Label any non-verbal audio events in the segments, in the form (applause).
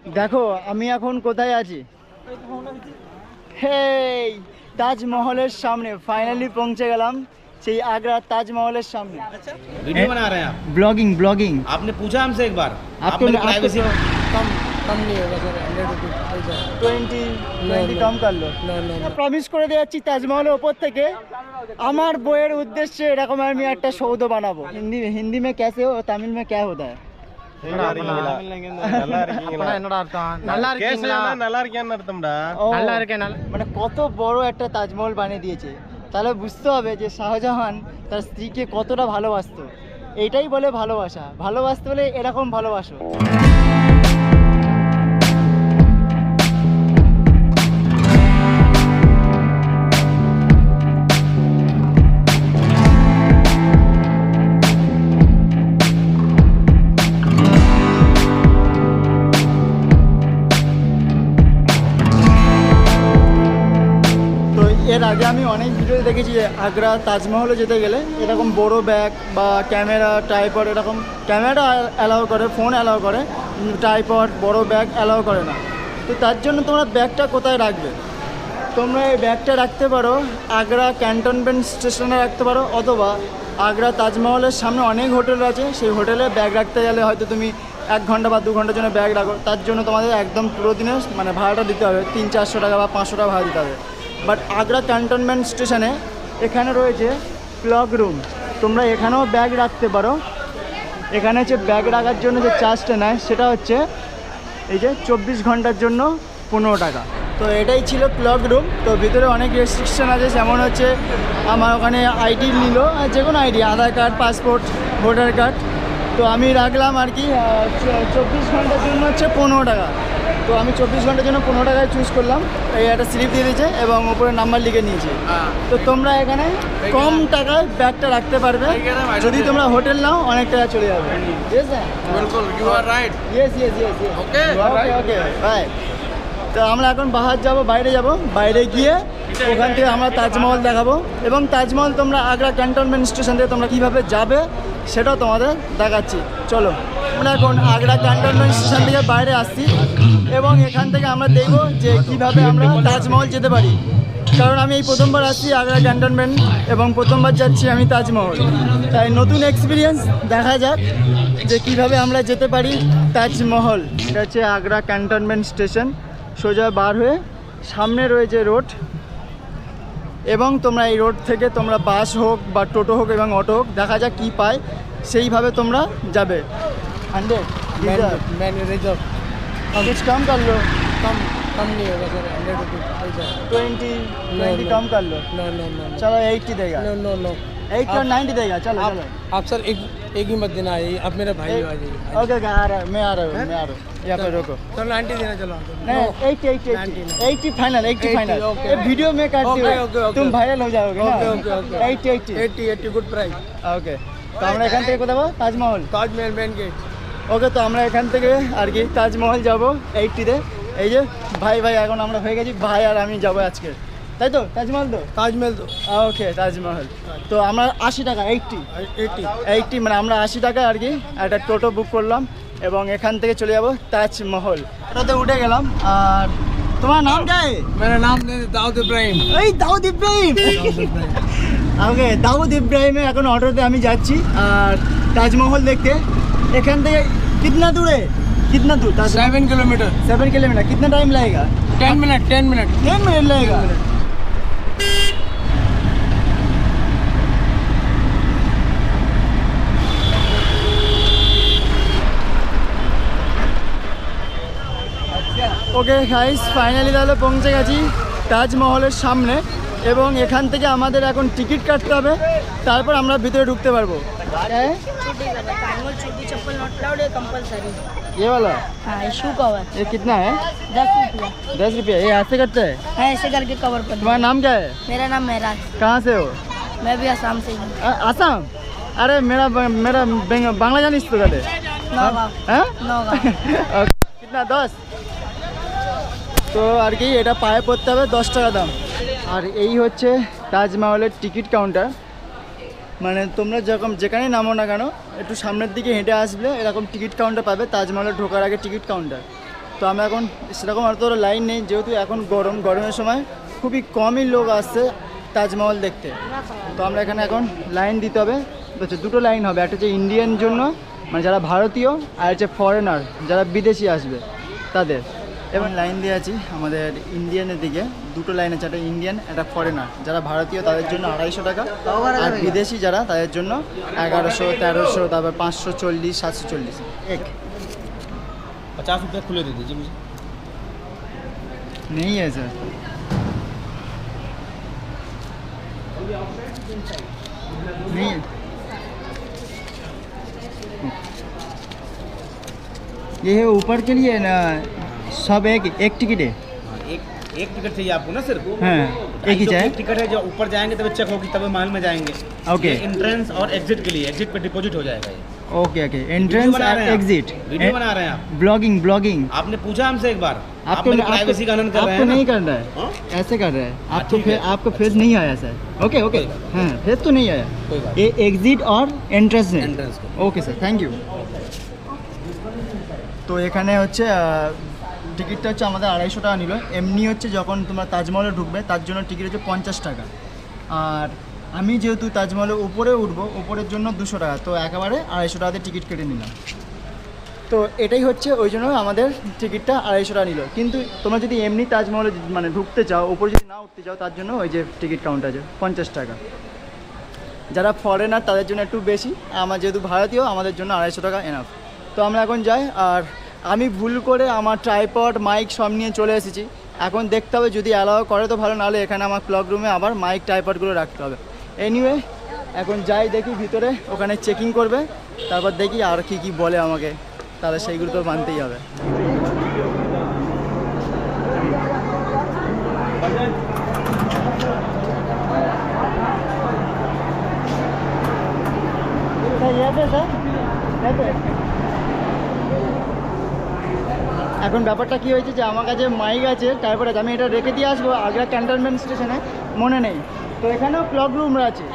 দেখো আমি এখন কোথায় আছি হেই তাজমহলের সামনে ফাইনালি পৌঁছে গেলাম সেই আগ্রা তাজমহলের সামনে वीडियो बना रहे हैं आप ব্লগিং ব্লগিং आपने पूछा हमसे एक बार आपको आपने आपको- प्राइवेसी कम कम नहीं होगा सर हंड्रेड रुपीज ऐसा টোয়েন্টি টোয়েন্টি কম করলো नो नो नो প্রমিস করে দিয়ে যাচ্ছি তাজমহলের ওপর থেকে আমার বইয়ের উদ্দেশ্যে এরকম আমি একটা সৌধ বানাবো হিন্দি হিন্দি মে ক্যাসে হো তামিল মে ক্যা হোতা है ও, মানে কত বড় একটা তাজমহল বানিয়ে দিয়েছে তাহলে বুঝতে হবে যে শাহজাহান তার স্ত্রীকে কতটা ভালোবাসতো। এটাই বলে ভালোবাসা। ভালোবাসতে বলে এরকম ভালোবাসো। আগে আমি অনেক ভিডিও দেখেছি যে আগ্রা তাজমহলে যেতে গেলে এরকম বড় ব্যাগ বা ক্যামেরা টাইপড এরকম ক্যামেরা অ্যালাউ করে ফোন অ্যালাউ করে টাইপড বড় ব্যাগ অ্যালাউ করে না। তো তার জন্য তোমরা ব্যাগটা কোথায় রাখবে? তোমরা এই ব্যাগটা রাখতে পারো আগ্রা ক্যান্টনমেন্ট স্টেশনে রাখতে পারো অথবা আগ্রা তাজমহলের সামনে অনেক হোটেল আছে, সেই হোটেলে ব্যাগ রাখতে গেলে হয়তো তুমি এক ঘণ্টা বা দু ঘণ্টার জন্য ব্যাগ রাখো। তার জন্য তোমাদের একদম পুরো দিনে মানে ভাড়াটা দিতে হবে, তিন চারশো টাকা বা পাঁচশো টাকা ভাড়া দিতে হবে। বাট আগ্রা ক্যান্টনমেন্ট স্টেশনে এখানে রয়েছে ক্লক রুম। তোমরা এখানেও ব্যাগ রাখতে পারো। এখানে হচ্ছে ব্যাগ রাখার জন্য যে চার্জটা নেয়, সেটা হচ্ছে এই যে চব্বিশ ঘণ্টার জন্য পনেরো টাকা। তো এটাই ছিল ক্লক রুম। তো ভিতরে অনেক রেস্ট্রিকশন আছে। যেমন হচ্ছে আমার ওখানে আইডি নিল, আর যে কোনো ID, Aadhaar card, passport, voter card. তো আমি রাখলাম আর কি চব্বিশ ঘণ্টার জন্য হচ্ছে পনেরো টাকা। তো আমি চব্বিশ ঘণ্টার জন্য পনেরো টাকায় চুজ করলাম। এই একটা স্লিপ দিয়ে দিয়েছে এবং ওপরে নাম্বার লিখে নিয়েছে। তো তোমরা এখানে কম টাকায় ব্যাগটা রাখতে পারবে। যদি তোমরা হোটেল নাও অনেক টাকা চলে যাবে। তো আমরা এখন বাহার যাব বাইরে যাব। বাইরে গিয়ে ওখান থেকে আমরা তাজমহল দেখাবো। এবং তাজমহল তোমরা আগ্রা ক্যান্টনমেন্ট স্টেশন থেকে তোমরা কীভাবে যাবে সেটাও তোমাদের দেখাচ্ছি। চলো। আমরা এখন আগ্রা ক্যান্টনমেন্ট স্টেশন থেকে বাইরে আসছি এবং এখান থেকে আমরা দেখব যে কীভাবে আমরা তাজমহল যেতে পারি। কারণ আমি এই প্রথমবার আসছি আগ্রা ক্যান্টনমেন্ট এবং প্রথমবার যাচ্ছি আমি তাজমহল। তাই নতুন এক্সপিরিয়েন্স দেখা যাক যে কীভাবে আমরা যেতে পারি তাজমহল। এটা হচ্ছে আগ্রা ক্যান্টনমেন্ট স্টেশন। সোজা বার হয়ে সামনে রয়েছে রোড। এবং তোমরা এই রোড থেকে তোমরা বাস হোক বা টোটো হোক এবং অটো হোক, দেখা যাক কী পায়, সেইভাবে তোমরা যাবে। হান্ড্রেড मैन रिजर्व कुछ कम कर लो कम कम नहीं होगा सर हंड्रेड रुपीज ऐसा ट्वेंटी ट्वेंटी कम कर लो नो नो नो चलो एट्टी देगा नो नो नो एट्टी और नाइन्टी देगा चलो आप चलो आप सर एक एक ही मत देना आइए आप मेरे भाई हो आ जाइए ओके ओके आ रहा है मैं आ रहा हूँ मैं आ रहा हूँ यहाँ पे रोको चलो नाइन्टी देना चलो नहीं eighty eighty eighty eighty final eighty 80, final okay. ये वीडियो में काटती Okay, हूँ okay, okay. तुम वायरल हो जाओगे ना Okay, okay, okay. Eighty eighty eighty eighty good price okay তো আমরা এখান থেকে কোথাও তাজমহল ताजमहल मेन गेट ওকে তো আমরা এখান থেকে আর কি তাজমহল যাব এইটিতে। এই যে ভাই ভাই এখন আমরা হয়ে গেছি। ভাই আর আমি যাব আজকে। তাই তো? তাজমহল তো? তাজমহল তো। ওকে তাজমহল। তো আমরা আশি টাকা এইটটি। এইটটি। এইটটি মানে আমরা আশি টাকা আর কি একটা টোটো বুক করলাম এবং এখান থেকে চলে যাব তাজমহল। ওটাতে উঠে গেলাম আর তোমার নাম কি? মানে নাম দাউদ ইব্রাহিম। এই দাউদ ইব্রাহিম। ওকে দাউদ ইব্রাহিমে এখন অটোতে আমি যাচ্ছি আর তাজমহল দেখতে। এখান থেকে কিতনা দূরে कितना दूर Taj seven kilometre seven kilometre कितना टाइम लगेगा ten minute ten minute ten minute लगेगा ওকে গাইস ফাইনালি তাহলে পৌঁছে গেছি তাজমহলের সামনে এবং এখান থেকে আমাদের এখন টিকিট কাটতে হবে তারপর আমরা ভিতরে ঢুকতে পারবো হ্যাঁ छोटी वाला कानून छोटी चप्पल नॉट लाउड है कंपलसरी ये वाला हाँ ये शू कवर ये कितना है दस रुपया दस रुपये ये हाथ से कटता है है ऐसे करके कवर पर तुम्हारा नाम क्या है मेरा नाम महराज कहाँ से हो मैं भी आसाम से हूँ आ- आसाम अरे मेरा मेरा बेंग- बांग्ला जानिस तो कहते नौगांव হ্যাঁ नौगांव কিতনা দশ তো আর কি এটা পায়ে পড়তে হবে দশ টাকা দাম আর এই হচ্ছে তাজমহলের টিকিট কাউন্টার। মানে তোমরা যেরকম যেখানেই নামো না কেন, একটু সামনের দিকে হেঁটে আসবে, এরকম টিকিট কাউন্টার পাবে, তাজমহলে ঢোকার আগে টিকিট কাউন্টার। তো আমরা এখন সেরকম অত লাইন নেই, যেহেতু এখন গরম, গরমের সময় খুবই কমই লোক আসছে তাজমহল দেখতে। তো আমরা এখানে এখন লাইন দিতে হবে। তো হচ্ছে দুটো লাইন হবে, একটা হচ্ছে ইন্ডিয়ান জন্য মানে যারা ভারতীয়, আর হচ্ছে ফরেনার যারা বিদেশি আসবে, তাদের। এবং লাইন দিয়ে আছি আমাদের ইন্ডিয়ানের দিকে দুটো লাইন আছে একটা ইন্ডিয়ান একটা ফরেনার যারা ভারতীয় তাদের জন্য আড়াইশো টাকা আর বিদেশি যারা তাদের জন্য এগারোশো তেরোশো তারপর পাঁচশো চল্লিশ সাতশো চল্লিশ এক पचास रुपये खुले दे दीजिए मुझे नहीं है सर नहीं है ये है ऊपर के लिए ना सब एक एक टिकट है हाँ, एक एक टिकट चाहिए आपको ना सिर्फ हाँ एक ही जो चाहे एक टिकट है जो ऊपर जाएंगे तब चेक होगी तब महल में जाएंगे Okay. एंट्रेंस और एग्जिट के लिए एग्जिट पे डिपॉजिट हो जाएगा ये ओके ओके वीडियो एंट्रेंस बना रहे हैं आप? एग्जिट वीडियो बना रहे हैं आप ब्लॉगिंग ब्लॉगिंग आपने पूछा हमसे एक बार आप आपको मेरी आपको- प्राइवेसी का हनन कर रहे आपको हैं ना? नहीं कर रहा है हाँ? ऐसे कर रहा है हाँ, आपको ठीक फे, है। आपको फेस नहीं आया सर ओके ओके कोई बात हाँ फेस तो नहीं आया कोई बात ये एग्जिट और एंट्रेंस है एंट्रेंस को ওকে স্যার থ্যাংক ইউ তো এখানে হচ্ছে টিকিটটা হচ্ছে আমাদের আড়াইশো টাকা নিল। এমনি হচ্ছে যখন তোমরা তাজমহলে ঢুকবে, তার জন্য টিকিট হচ্ছে পঞ্চাশ টাকা। আর আমি যেহেতু তাজমহলের উপরে উঠবো, উপরের জন্য দুশো টাকা, তো একেবারে আড়াইশো টাকাতে টিকিট কেটে নিলাম। তো এটাই হচ্ছে, ওই জন্য আমাদের টিকিটটা আড়াইশো টাকা নিল। কিন্তু তোমরা যদি এমনি তাজমহলে মানে ঢুকতে চাও, উপরে যদি না উঠতে চাও, তার জন্য ওই যে টিকিট কাউন্ট আছে, পঞ্চাশ টাকা। যারা ফরেনার তাদের জন্য একটু বেশি। আমার যেহেতু ভারতীয়, আমাদের জন্য আড়াইশো টাকা এনাফ তো আমরা এখন যাই, আর আমি ভুল করে আমার ট্রাইপড মাইক সব নিয়ে চলে এসেছি। এখন দেখতে হবে যদি অ্যালাউ করে তো ভালো, নাহলে এখানে আমার ক্লক রুমে আবার মাইক ট্রাইপডগুলো রাখতে হবে। এনিওয়ে এখন যাই দেখি ভিতরে, ওখানে চেকিং করবে। তারপর দেখি আর কি কি বলে আমাকে। তাহলে সেইগুলো তো মানতেই হবে। এখন ব্যাপারটা কি হয়েছে যে আমার কাছে মাইক আছে, তারপরে আমি এটা রেখে দিয়ে আসব আগ্রা ক্যান্টনমেন্ট স্টেশনে মনে নেই। তো এখানেও ক্লক রুম আছে।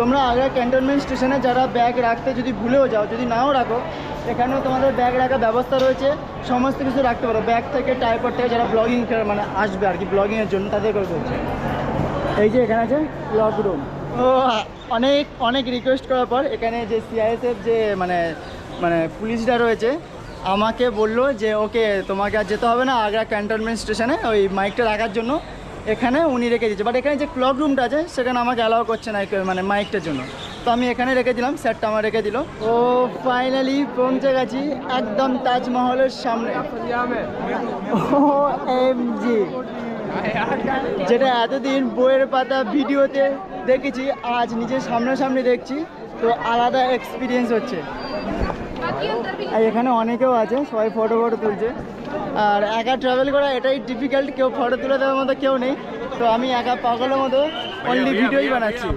তোমরা আগ্রা ক্যান্টনমেন্ট স্টেশনে যারা ব্যাগ রাখতে যদি ভুলেও যাও, যদি নাও রাখো, এখানেও তোমাদের ব্যাগ রাখার ব্যবস্থা রয়েছে। সমস্ত কিছু রাখতে পারো। ব্যাগ থেকে টাইপর থেকে যারা ব্লগিং মানে আসবে আর কি ব্লগিংয়ের জন্য, তাদের করে বলছে এই যে এখানে আছে ক্লক রুম ও, অনেক অনেক রিকোয়েস্ট করার পর এখানে যে সিআইএসএফ যে মানে মানে পুলিশরা রয়েছে আমাকে বলল যে, ওকে, তোমাকে আর যেতে হবে না, আগ্রা ক্যান্টনমেন্ট স্টেশনে, ওই মাইকটা রাখার জন্য। এখানে উনি রেখে দিয়েছে। বাট এখানে যে ক্লক রুমটা আছে, সেখানে আমাকে অ্যালাউ করছে না মানে মাইকটার জন্য। তো আমি এখানে রেখে দিলাম, স্যারটা আমার রেখে দিল। ও ফাইনালি পৌঁছে গেছি একদম তাজমহলের সামনে। ও এম যেটা এতদিন বইয়ের পাতা ভিডিওতে দেখেছি, আজ নিজের সামনাসামনি দেখছি, তো আলাদা এক্সপিরিয়েন্স হচ্ছে। আর এখানে অনেকেও আছে সবাই ফটো ফটো তুলছে। আর একা ট্রাভেল করা এটাই ডিফিকাল্ট কেউ ফটো তুলে দেওয়ার মতো কেউ নেই। তো আমি একা পাগলের মতো অনলি ভিডিওই বানাচ্ছি।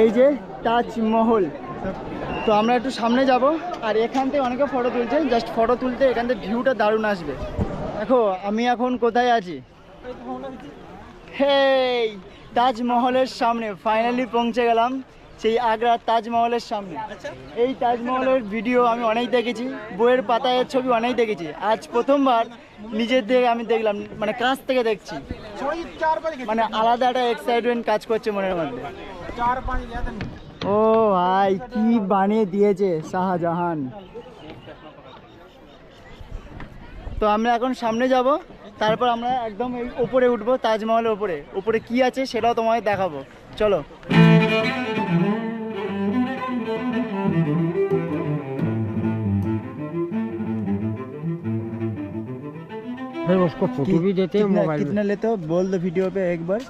এই যে তাজমহল তো আমরা একটু সামনে যাব আর এখান থেকে অনেকে ফটো তুলছে জাস্ট ফটো তুলতে এখান থেকে ভিউটা দারুণ আসবে। দেখো আমি এখন কোথায় আছি? হেই তাজমহলের সামনে ফাইনালি পৌঁছে গেলাম। সেই আগ্রার তাজমহলের সামনে। এই তাজমহলের ভিডিও আমি অনেক দেখেছি, বইয়ের পাতায় ছবি অনেক দেখেছি। আজ প্রথমবার নিজের দিকে আমি দেখলাম মানে কাছ থেকে দেখছি। মানে আলাদা একটা এক্সাইটমেন্ট কাজ করছে মনের মধ্যে। ও ভাই, কি বানিয়ে দিয়েছে শাহজাহান। তো আমরা এখন সামনে যাব, তারপর আমরা একদম উপরে উঠবো, তাজমহলের উপরে। উপরে কি আছে সেটাও তোমায় দেখাবো। চলো। फिर उसको फ़ोटो भी देते हैं मोबाइल कितना लेते हो? बोल दो वीडियो पे एक बार।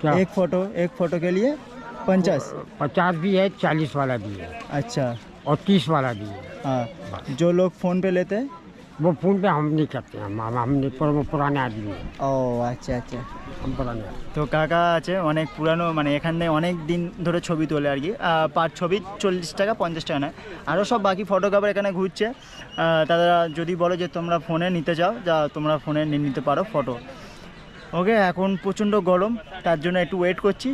क्या? एक फ़ोटो एक फ़ोटो के लिए पंचास। पचास भी है चालीस वाला भी है। अच्छा। और तीस वाला भी है। हाँ जो लोग फ़ोन पे लेते हैं वो फोन पे हम नहीं करते हैं हम हम हमने पुर- पुराने आदमी हैं ও আচ্ছা আচ্ছা हम पुराने आदमी তো কাকা আছে অনেক পুরানো মানে এখান থেকে অনেক দিন ধরে ছবি তোলে আর কি আহ, পার ছবি চল্লিশ টাকা পঞ্চাশ টাকা নেয় আরও সব বাকি ফটোগ্রাফার এখানে ঘুরছে আহ, তারা যদি বলো যে তোমরা ফোনে নিতে চাও যা তোমরা ফোনে নিয়ে নিতে পারো ফটো ওকে এখন প্রচণ্ড গরম তার জন্য একটু ওয়েট করছি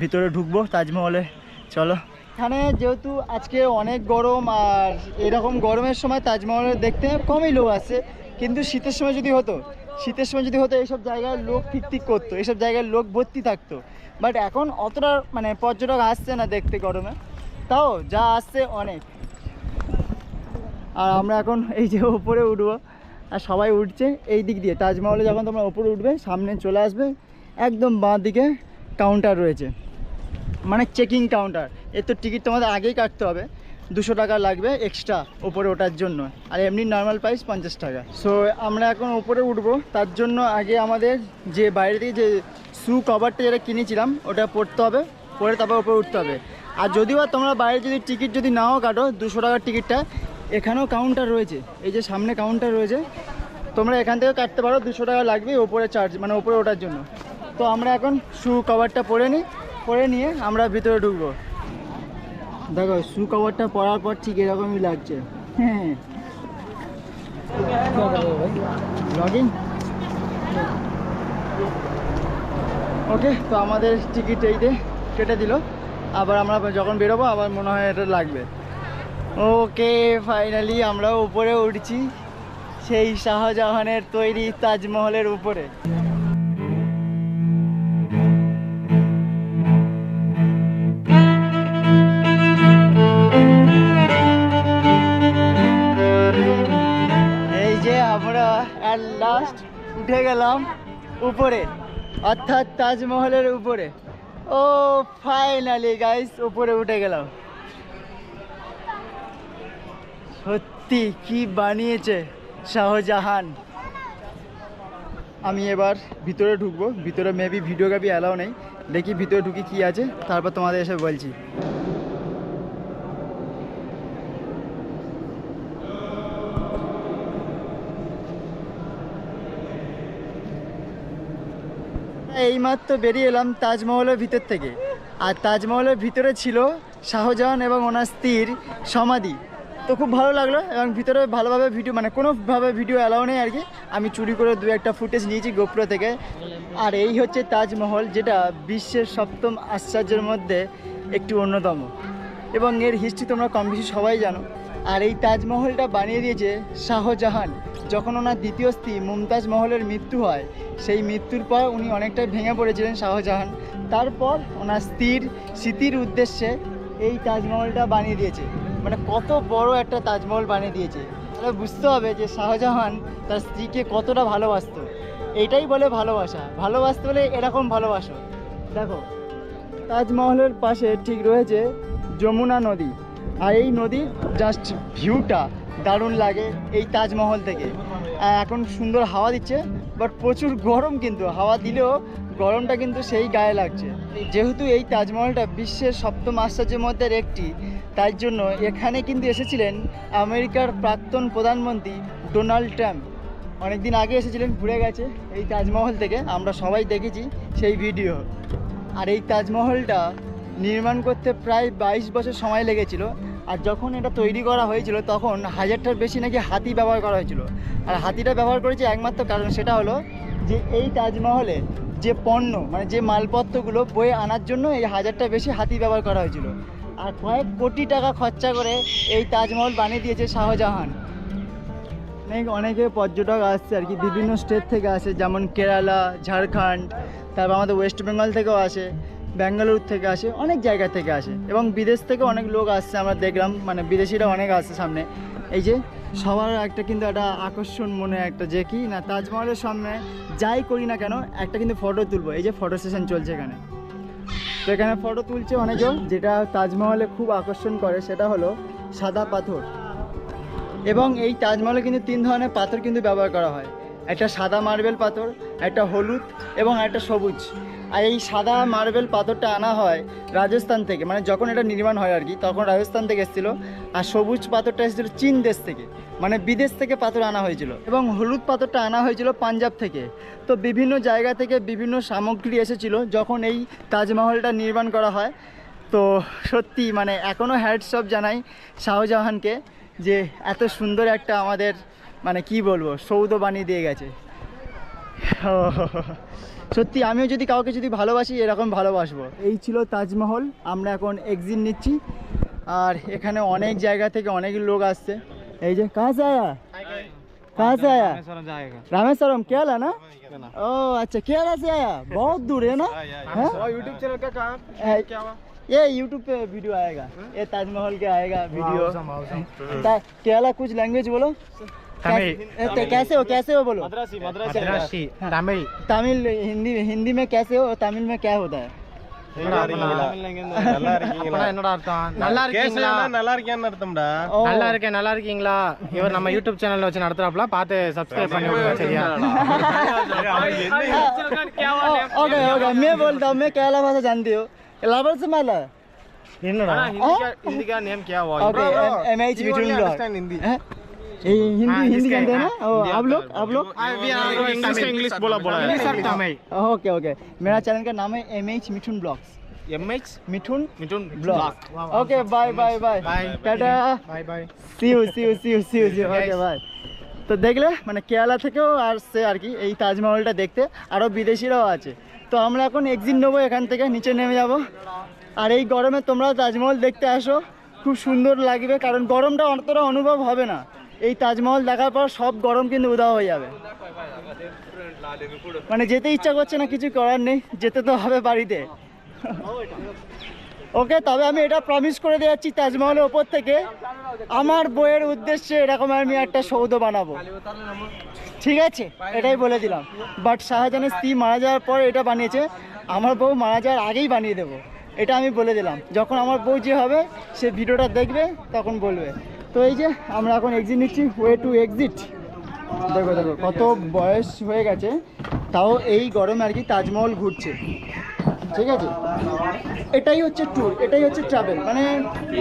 ভিতরে ঢুকবো তাজমহলে চলো এখানে যেহেতু আজকে অনেক গরম আর এরকম গরমের সময় তাজমহল দেখতে কমই লোক আসছে কিন্তু শীতের সময় যদি হতো, শীতের সময় যদি হতো এইসব জায়গায় লোক ঠিক করতো, এইসব জায়গায় লোক ভর্তি থাকতো। বাট এখন অতটা মানে পর্যটক আসছে না দেখতে গরমে, তাও যা আসছে অনেক। আর আমরা এখন এই যে ওপরে উঠবো, আর সবাই উঠছে এই দিক দিয়ে। তাজমহলে যখন তোমরা ওপরে উঠবে, সামনে চলে আসবে, একদম বাঁ দিকে কাউন্টার রয়েছে। মানে চেকিং কাউন্টার এর তো টিকিট তোমাদের আগেই কাটতে হবে। দুশো টাকা লাগবে এক্সট্রা ওপরে ওঠার জন্য। আর এমনি নর্মাল প্রাইস পঞ্চাশ টাকা। সো আমরা এখন ওপরে উঠবো। তার জন্য আগে আমাদের যে বাইরে থেকে যে শু কভারটা যেটা কিনেছিলাম, ওটা পরতে হবে। পরে তারপর ওপরে উঠতে হবে। আর যদিও বা তোমরা বাইরে যদি টিকিট যদি নাও কাটো, দুশো টাকার টিকিটটা এখানেও কাউন্টার রয়েছে। এই যে সামনে কাউন্টার রয়েছে। তোমরা এখান থেকে কাটতে পারো। দুশো টাকা লাগবে ওপরে চার্জ মানে ওপরে ওঠার জন্য। তো আমরা এখন শু কভারটা পরে নিই। পরে নিয়ে আমরা ভিতরে ঢুকবো। দেখো শু কভারটা পরার পর ঠিক এরকমই লাগছে। হ্যাঁ। ওকে তো আমাদের টিকিট এইতে কেটে দিল। আবার আমরা যখন বেরোবো, আবার মনে হয় এটা লাগবে। ওকে ফাইনালি আমরা উপরে উঠছি সেই শাহজাহানের তৈরি তাজমহলের উপরে। অ্যাট লাস্ট উঠে গেলাম উপরে, অর্থাৎ তাজমহলের উপরে। ও ফাইনালি গাইস উপরে উঠে গেলাম। সত্যি, কি বানিয়েছে শাহজাহান। আমি এবার ভিতরে ঢুকবো, ভিতরে মেবি ভিডিওগ্রাফি অ্যালাও নেই। দেখি ভিতরে ঢুকি কি আছে, তারপর তোমাদের এসে বলছি। এইমাত্র বেরিয়ে এলাম তাজমহলের ভিতর থেকে। আর তাজমহলের ভিতরে ছিল শাহজাহান এবং ওনার স্ত্রীর সমাধি। তো খুব ভালো লাগল এবং ভিতরে ভালোভাবে ভিডিও মানে কোনোভাবে ভিডিও অ্যালাউ নেই আর কি। আমি চুরি করে দু একটা ফুটেজ নিয়েছি গোপ্রো থেকে। আর এই হচ্ছে তাজমহল, যেটা বিশ্বের সপ্তম আশ্চর্যের মধ্যে একটি অন্যতম। এবং এর হিস্ট্রি তোমরা কম বেশি সবাই জানো। আর এই তাজমহলটা বানিয়ে দিয়েছে শাহজাহান। যখন ওনার দ্বিতীয় স্ত্রী মুমতাজ মহলের মৃত্যু হয়, সেই মৃত্যুর পর উনি অনেকটাই ভেঙে পড়েছিলেন শাহজাহান। তারপর ওনার স্ত্রীর স্মৃতির উদ্দেশ্যে এই তাজমহলটা বানিয়ে দিয়েছে। মানে কত বড় একটা তাজমহল বানিয়ে দিয়েছে। তাহলে বুঝতে হবে যে শাহজাহান তার স্ত্রীকে কতটা ভালোবাসতো। এটাই বলে ভালোবাসা। ভালোবাসতে বলে এরকম ভালোবাসো। দেখো, তাজমহলের পাশে ঠিক রয়েছে যমুনা নদী। আর এই নদীর জাস্ট ভিউটা দারুণ লাগে এই তাজমহল থেকে। এখন সুন্দর হাওয়া দিচ্ছে বাট প্রচুর গরম কিন্তু, হাওয়া দিলেও গরমটা কিন্তু সেই গায়ে লাগছে। যেহেতু এই তাজমহলটা বিশ্বের সপ্তম আশ্চর্যের মধ্যে একটি, তাই জন্য এখানে কিন্তু এসেছিলেন আমেরিকার প্রাক্তন প্রধানমন্ত্রী ডোনাল্ড ট্রাম্প। অনেকদিন আগে এসেছিলেন, ঘুরে গেছে এই তাজমহল থেকে, আমরা সবাই দেখেছি সেই ভিডিও। আর এই তাজমহলটা নির্মাণ করতে প্রায় বাইশ বছর সময় লেগেছিল আর যখন এটা তৈরি করা হয়েছিল, তখন হাজারটার বেশি নাকি হাতি ব্যবহার করা হয়েছিল। আর হাতিটা ব্যবহার করেছে একমাত্র কারণ সেটা হলো যে এই তাজমহলে যে পণ্য মানে যে মালপত্রগুলো বয়ে আনার জন্য এই হাজারটা বেশি হাতি ব্যবহার করা হয়েছিল। আর কয়েক কোটি টাকা খরচা করে এই তাজমহল বানিয়ে দিয়েছে শাহজাহান। অনেক, অনেকে পর্যটক আসছে আর কি, বিভিন্ন স্টেট থেকে আসে, যেমন কেরালা, ঝাড়খণ্ড, তারপর আমাদের ওয়েস্ট বেঙ্গল থেকেও আসে। ব্যাঙ্গালোর থেকে আসে, অনেক জায়গা থেকে আসে এবং বিদেশ থেকে অনেক লোক আসছে, আমরা দেখলাম মানে বিদেশিরা অনেক আসছে সামনে। এই যে, সবার একটা কিন্তু একটা আকর্ষণ মনে একটা যে কি না, তাজমহলের সামনে যাই করি না কেন, একটা কিন্তু ফটো তুলবো। এই যে ফটো সেশন চলছে এখানে। তো এখানে ফটো তুলছে অনেকেও যেটা তাজমহলে খুব আকর্ষণ করে, সেটা হলো সাদা পাথর। এবং এই তাজমহলে কিন্তু তিন ধরনের পাথর কিন্তু ব্যবহার করা হয়। একটা সাদা মার্বেল পাথর, একটা হলুদ এবং একটা সবুজ। আর এই সাদা মার্বেল পাথরটা আনা হয় রাজস্থান থেকে মানে যখন এটা নির্মাণ হয় আর কি, তখন রাজস্থান থেকে এসেছিল আর সবুজ পাথরটা এসেছিল চীন দেশ থেকে মানে বিদেশ থেকে পাথর আনা হয়েছিল এবং হলুদ পাথরটা আনা হয়েছিল পাঞ্জাব থেকে। তো বিভিন্ন জায়গা থেকে বিভিন্ন সামগ্রী এসেছিল যখন এই তাজমহলটা নির্মাণ করা হয়। তো সত্যি মানে এখনও হ্যাডসঅপ জানাই শাহজাহানকে যে এত সুন্দর একটা আমাদের মানে কি বলব সৌধ বানিয়ে দিয়ে গেছে। সত্যি আমিও যদি কাউকে যদি ভালোবাসি এরকম ভালোবাসবো এই ছিল তাজমহল আমরা এখন এক্সিট নিচ্ছি আর এখানে অনেক জায়গা থেকে অনেক লোক আসছে এই যে কাহা সে আয়া कहाँ से आया रामेश्वरम केरला ना ओ अच्छा केरला से आया बहुत दूर है ना यूट्यूब चैनल का काम क्या हुआ ये यूट्यूब पे वीडियो आएगा ये ताजमहल का आएगा वीडियो ता- केरला कुछ लैंग्वेज बोलो तमिल। कैसे हो कैसे हो बोलो। मद्रासी तमिल। तमिल हिंदी हिंदी में कैसे हो तमिल में क्या होता है? நல்லா இருக்கேன் நல்லா இருக்கீங்களா இவர் நம்ம யூடியூப் (laughs) ஓகே ஓகே. मैं बोलता हूँ जानती ஹிந்தி. हिंदी हिंदी जानते हैं ना ओ, आप लोग आप लोग इंग्लिश इंग्लिश बोला बोला इंग्लिश और तमिल ओके ओके मेरा चैनल का नाम है M H Mithun blogs MH Mithun Mithun blog okay bye bye bye tata bye bye see you see you see you see you see okay bye তো দেখলে মানে কেরালা থেকেও আসছে আর কি এই তাজমহলটা দেখতে আরও বিদেশিরাও আছে তো আমরা এখন এক্সিট নেবো এখান থেকে নিচে নেমে যাব আর এই গরমে তোমরা তাজমহল দেখতে আসো খুব সুন্দর লাগবে কারণ গরমটা অতটা অনুভব হবে না এই তাজমহল দেখার পর সব গরম কিন্তু উদাও হয়ে যাবে। মানে যেতে ইচ্ছা করছে না, কিছু করার নেই, যেতে তো হবে বাড়িতে। ওকে, তবে আমি এটা প্রমিস করে দিয়ে যাচ্ছি তাজমহলের ওপর থেকে, আমার বইয়ের উদ্দেশ্যে এরকম আমি একটা সৌধ বানাবো। ঠিক আছে? এটাই বলে দিলাম। বাট শাহজাহানের স্ত্রী মারা যাওয়ার পর এটা বানিয়েছে, আমার বউ মারা যাওয়ার আগেই বানিয়ে দেবো। এটা আমি বলে দিলাম। যখন আমার বউ যে হবে, সে ভিডিওটা দেখবে, তখন বলবে। তো এই যে আমরা এখন এক্সিট নিচ্ছি ওয়ে টু এক্সিট দেখো দেখো, কত বয়স হয়ে গেছে, তাও এই গরমে আর কি তাজমহল ঘুরছে। ঠিক আছে? এটাই হচ্ছে ট্যুর এটাই হচ্ছে ট্রাভেল মানে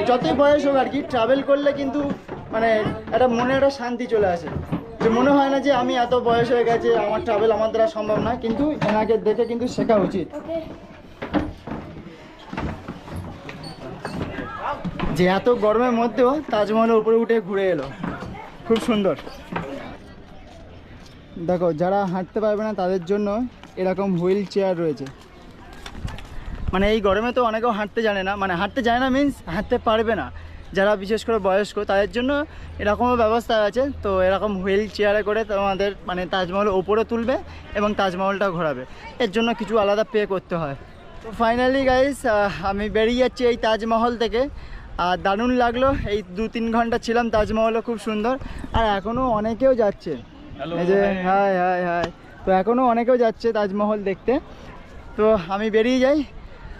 যতই বয়স হোক আর কি ট্রাভেল করলে কিন্তু মানে একটা মনে একটা শান্তি চলে আসে। যে মনে হয় না যে আমি এত বয়স হয়ে গেছে, আমার ট্রাভেল আমার দ্বারা সম্ভব না, কিন্তু এনাকে দেখে কিন্তু শেখা উচিত। যে এত গরমের মধ্যেও তাজমহলের উপরে উঠে ঘুরে এলো। খুব সুন্দর। দেখো, যারা হাঁটতে পারবে না, তাদের জন্য এরকম হুইল চেয়ার রয়েছে। মানে এই গরমে তো অনেকেও হাঁটতে জানে না। মানে হাঁটতে জানে না মিন্স হাঁটতে পারবে না। যারা বিশেষ করে বয়স্ক, তাদের জন্য এরকমও ব্যবস্থা আছে। তো এরকম হুইল চেয়ারে করে তোমাদের মানে তাজমহল ওপরে তুলবে এবং তাজমহলটা ঘোরাবে। এর জন্য কিছু আলাদা পে করতে হয়। তো ফাইনালি গাইস আমি বেরিয়ে যাচ্ছি এই তাজমহল থেকে। আর দারুণ লাগল। এই দু তিন ঘণ্টা ছিলাম তাজমহলও খুব সুন্দর। আর এখনও অনেকেও যাচ্ছে। এই যে হাই হাই হাই তো এখনও অনেকেও যাচ্ছে তাজমহল দেখতে। তো আমি বেরিয়ে যাই।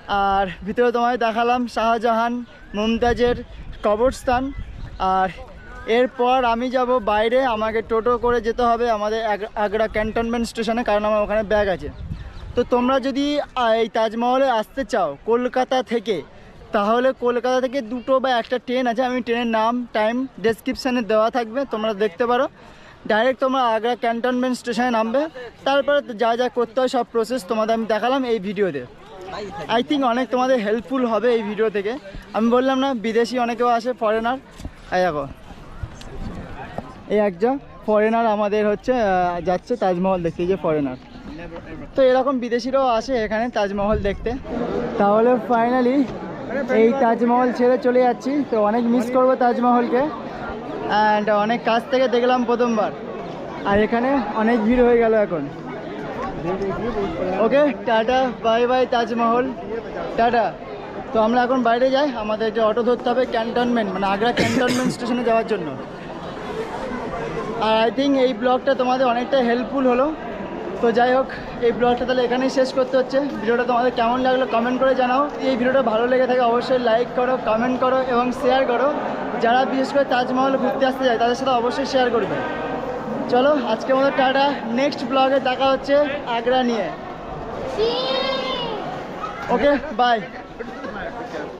আর ভিতরে তোমায় দেখালাম শাহজাহান মুমতাজের কবরস্থান। আর এরপর আমি যাব বাইরে। আমাকে টোটো করে যেতে হবে আমাদের আগ- আগ্রা ক্যান্টনমেন্ট স্টেশনে কারণ আমার ওখানে ব্যাগ আছে। তো তোমরা যদি এই তাজমহলে আসতে চাও কলকাতা থেকে তাহলে কলকাতা থেকে দুটো বা একটা ট্রেন আছে, আমি ট্রেনের নাম টাইম ডেসক্রিপশানে দেওয়া থাকবে, তোমরা দেখতে পারো। ডাইরেক্ট তোমরা আগ্রা ক্যান্টনমেন্ট স্টেশনে নামবে, তারপরে যা যা করতে হয় সব প্রসেস তোমাদের আমি দেখালাম এই ভিডিওতে। আই থিঙ্ক অনেক তোমাদের হেল্পফুল হবে এই ভিডিও থেকে। আমি বললাম না, বিদেশি অনেকেও আসে ফরেনার এই দেখো। এই একজন ফরেনার আমাদের হচ্ছে যাচ্ছে তাজমহল দেখতে যে ফরেনার তো এরকম বিদেশিরাও আসে এখানে তাজমহল দেখতে। তাহলে ফাইনালি এই তাজমহল ছেড়ে চলে যাচ্ছি। তো অনেক মিস করব তাজমহলকে। অ্যান্ড অনেক কাছ থেকে দেখলাম প্রথমবার। আর এখানে অনেক ভিড় হয়ে গেল এখন। Okay tata bye bye Taj Mahal. Tata. তো আমরা এখন বাইরে যাই। আমাদেরকে অটো ধরতে হবে ক্যান্টনমেন্ট মানে আগ্রা ক্যান্টনমেন্ট স্টেশনে যাওয়ার জন্য। আর আই থিঙ্ক এই ব্লগটা তোমাদের অনেকটা হেল্পফুল হলো। তো যাই হোক এই ব্লগটা তাহলে এখানেই শেষ করতে হচ্ছে। ভিডিওটা তোমাদের কেমন লাগল কমেন্ট করে জানাও। এই ভিডিওটা ভালো লেগে থাকে অবশ্যই লাইক করো কমেন্ট করো এবং শেয়ার করো। যারা বিশেষ করে তাজমহল ঘুরতে আসতে যায় তাদের সাথে অবশ্যই শেয়ার করবে। চলো আজকে মতো টাটা। নেক্সট ব্লগে দেখা হচ্ছে আগ্রা নিয়ে। Okay bye